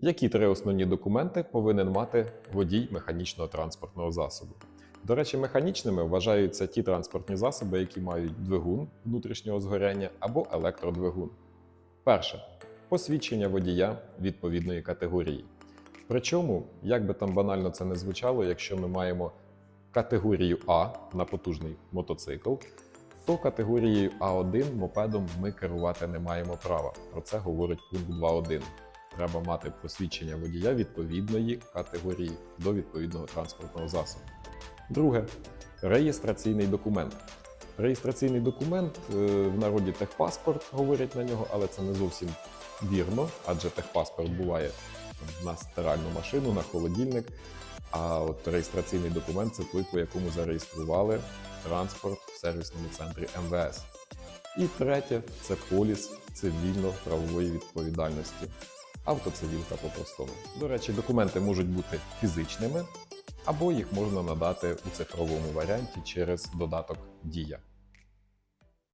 Які три основні документи повинен мати водій механічного транспортного засобу? До речі, механічними вважаються ті транспортні засоби, які мають двигун внутрішнього згоряння або електродвигун. Перше посвідчення водія відповідної категорії. Причому, як би там банально це не звучало, якщо ми маємо категорію А на потужний мотоцикл, то категорією А1 мопедом ми керувати не маємо права. Про це говорить пункт 2.1. Треба мати посвідчення водія відповідної категорії до відповідного транспортного засобу. Друге реєстраційний документ. Реєстраційний документ е, в народі техпаспорт говорять на нього, але це не зовсім вірно, адже техпаспорт буває на стиральну машину, на холодильник. А от реєстраційний документ це той, по якому зареєстрували транспорт в сервісному центрі МВС. І третє це поліс цивільно-правової відповідальності. Автоцивілка по-простому. До речі, документи можуть бути фізичними, або їх можна надати у цифровому варіанті через додаток Дія.